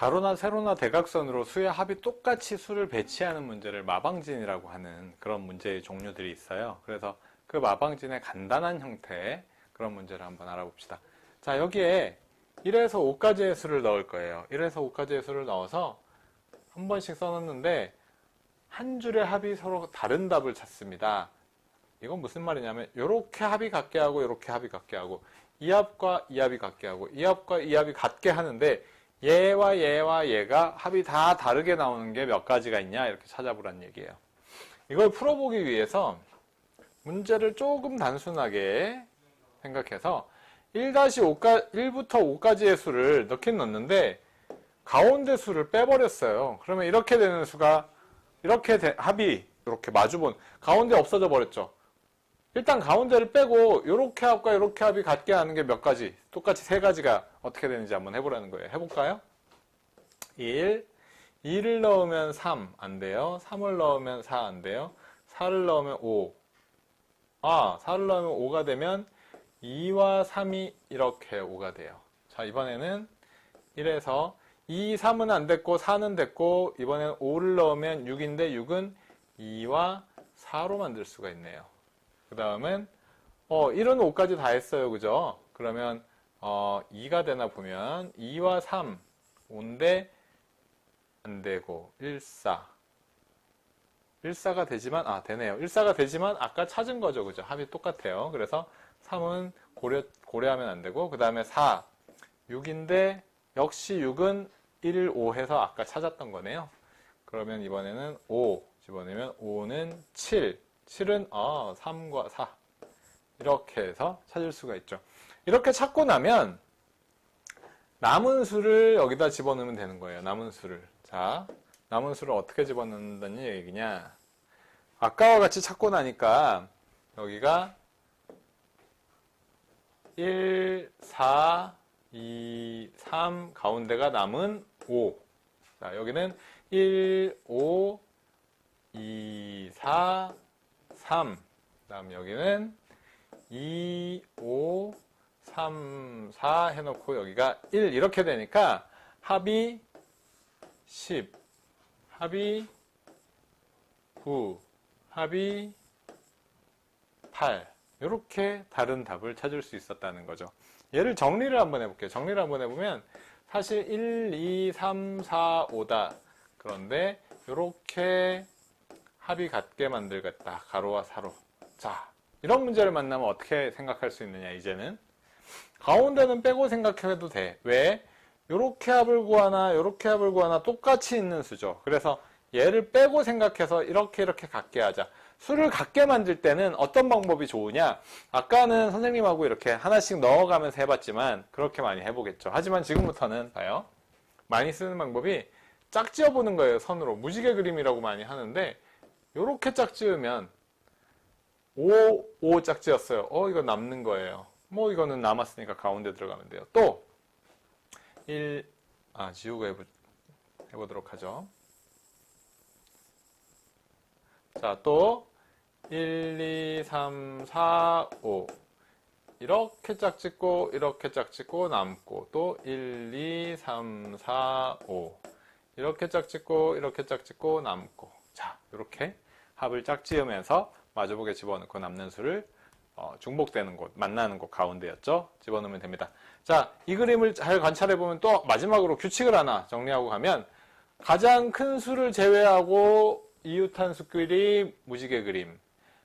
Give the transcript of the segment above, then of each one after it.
가로나 세로나 대각선으로 수의 합이 똑같이 수를 배치하는 문제를 마방진이라고 하는 그런 문제의 종류들이 있어요. 그래서 그 마방진의 간단한 형태의 그런 문제를 한번 알아봅시다. 자, 여기에 1에서 5까지의 수를 넣을 거예요. 1에서 5까지의 수를 넣어서 한 번씩 써놨는데 한 줄의 합이 서로 다른 답을 찾습니다. 이건 무슨 말이냐면 이렇게 합이 같게 하고 이렇게 합이 같게 하고 이 합과 이 합이 같게 하고 이 합과 이 합이 같게 하는데 얘와 얘와 얘가 합이 다 다르게 나오는 게 몇 가지가 있냐 이렇게 찾아보란 얘기예요. 이걸 풀어보기 위해서 문제를 조금 단순하게 생각해서 1-5까, 1부터 5까지의 수를 넣긴 넣는데 가운데 수를 빼버렸어요. 그러면 이렇게 되는 수가 이렇게 되- 합이 이렇게 마주본 가운데 없어져 버렸죠. 일단 가운데를 빼고 이렇게 합과 이렇게 합이 같게 하는 게 몇 가지 똑같이 세 가지가 어떻게 되는지 한번 해보라는 거예요. 해볼까요? 1 2를 넣으면 3 안 돼요. 3을 넣으면 4 안 돼요. 4를 넣으면 5 아, 4를 넣으면 5가 되면 2와 3이 이렇게 5가 돼요. 자, 이번에는 1에서 2, 3은 안 됐고 4는 됐고 이번엔 5를 넣으면 6인데 6은 2와 4로 만들 수가 있네요. 그 다음은 어, 1은 5까지 다 했어요. 그죠? 그러면 어, 2가 되나 보면 2와 3, 5인데 안 되고 1, 4 1사가 되지만 아 되네요. 1사가 되지만 아까 찾은 거죠. 그죠? 합이 똑같아요. 그래서 3은 고려 고려하면 안 되고 그 다음에 4 6인데 역시 6은 1, 5 해서 아까 찾았던 거네요. 그러면 이번에는 5 집어넣으면 5는 7 7은 아 3과 4 이렇게 해서 찾을 수가 있죠. 이렇게 찾고 나면 남은 수를 여기다 집어넣으면 되는 거예요. 남은 수를. 자, 남은 수를 어떻게 집어넣는다는 얘기냐. 아까와 같이 찾고 나니까 여기가 1, 4, 2, 3 가운데가 남은 5. 자, 여기는 1, 5, 2, 4, 3. 다음 여기는 2, 5, 3, 4 해놓고 여기가 1 이렇게 되니까 합이 10, 합이 9, 합이 8 이렇게 다른 답을 찾을 수 있었다는 거죠. 얘를 정리를 한번 해볼게요. 정리를 한번 해보면 사실 1, 2, 3, 4, 5다. 그런데 이렇게 합이 같게 만들겠다. 가로와 사로. 자, 이런 문제를 만나면 어떻게 생각할 수 있느냐, 이제는. 가운데는 빼고 생각해도 돼. 왜? 요렇게 합을 구하나, 요렇게 합을 구하나 똑같이 있는 수죠. 그래서 얘를 빼고 생각해서 이렇게 이렇게 같게 하자. 수를 같게 만들 때는 어떤 방법이 좋으냐? 아까는 선생님하고 이렇게 하나씩 넣어가면서 해봤지만 그렇게 많이 해보겠죠. 하지만 지금부터는 봐요. 많이 쓰는 방법이 짝지어 보는 거예요. 선으로. 무지개 그림이라고 많이 하는데 요렇게 짝지으면 5, 5 짝지었어요. 어, 이거 남는 거예요. 뭐 이거는 남았으니까 가운데 들어가면 돼요. 또 1, 아, 지우고 해보, 해보도록 하죠. 자, 또 1, 2, 3, 4, 5 이렇게 짝짓고 이렇게 짝짓고 남고 또 1, 2, 3, 4, 5 이렇게 짝짓고 이렇게 짝짓고 남고 자 이렇게 합을 짝지으면서 마주보게 집어넣고 남는 수를 어, 중복되는 곳 만나는 곳 가운데였죠? 집어넣으면 됩니다. 자 이 그림을 잘 관찰해 보면 또 마지막으로 규칙을 하나 정리하고 가면 가장 큰 수를 제외하고 이웃한 수끼리 무지개 그림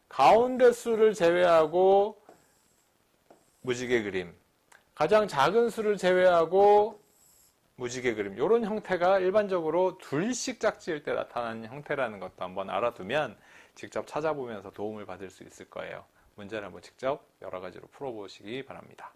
가운데 수를 제외하고 무지개 그림 가장 작은 수를 제외하고 무지개 그림 이런 형태가 일반적으로 둘씩 짝지을 때 나타나는 형태라는 것도 한번 알아두면 직접 찾아보면서 도움을 받을 수 있을 거예요. 문제를 한번 직접 여러 가지로 풀어보시기 바랍니다.